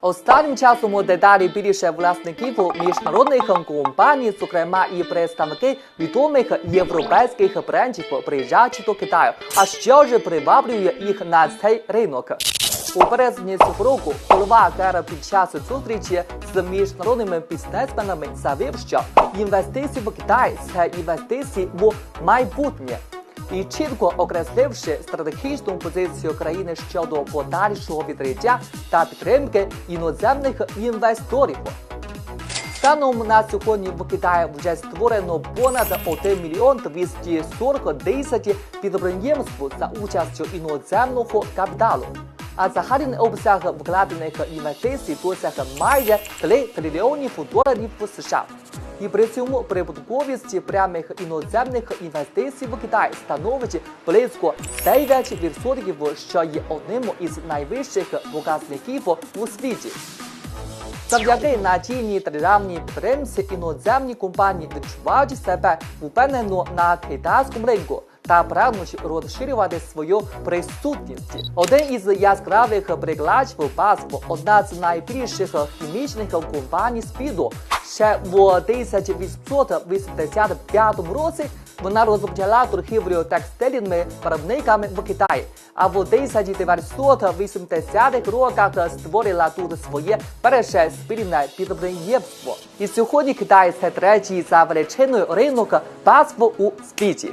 Останнім часом дедалі більше власників міжнародних компаній, зокрема і представники відомих європейських брендів, приїжджають до Китаю. А що ж приваблює їх на цей ринок? У березні цього року голова КР під час зустрічі з міжнародними бізнесменами заявив, що інвестиції в Китай це інвестиції в майбутнє і чітко окресливши стратегічну позицію країни щодо подальшого відкриття та підтримки іноземних інвесторів. Станом на сьогодні в Китаї вже створено понад 1 мільйон 240 тисяч підприємств за участю іноземного капіталу. А загальний обсяг вкладених інвестицій досяг майже 3 трильйонів доларів США. І при цьому прибутковість прямих іноземних інвестицій в Китай становить близько 9%, що є одним із найвищих показників у світі. Завдяки надійній державній підтримці іноземні компанії відчувають себе впевнено на китайському ринку та прагнуть розширювати свою присутність. Один із яскравих прикладів БАСФ – одна з найбільших хімічних компаній світу. Ще в 1885 році вона розпочала торгівлю текстильними виробниками в Китаї, а в 1980-х роках створила тут своє перше спільне підприємство. І сьогодні Китай це третій за величиною ринок БАСФ у світі.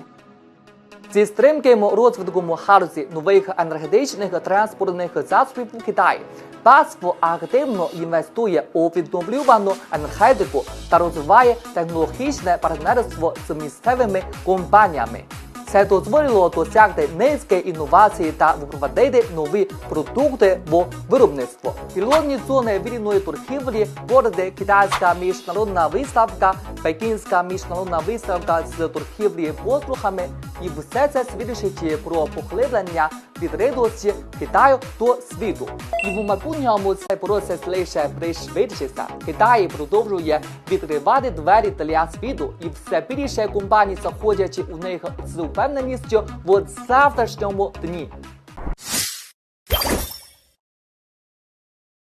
Зі стримки розвитком галузі нових енергетичних транспортних засобів Китаї БАСФ активно інвестує у відновлювану енергетику та розвиває технологічне партнерство з місцевими компаніями. Це дозволило досягти низки інновацій та впровадити нові продукти в виробництво. Пілотні зони вільної торгівлі, борди, китайська міжнародна виставка, пекінська міжнародна виставка з торгівлі послугами. І все це свідчить про поглиблення відкритості Китаю до світу. І в майбутньому цей процес лише пришвидшиться. Китай продовжує відкривати двері для світу, і все більше компаній заходять у них з впевненістю в завтрашньому дні.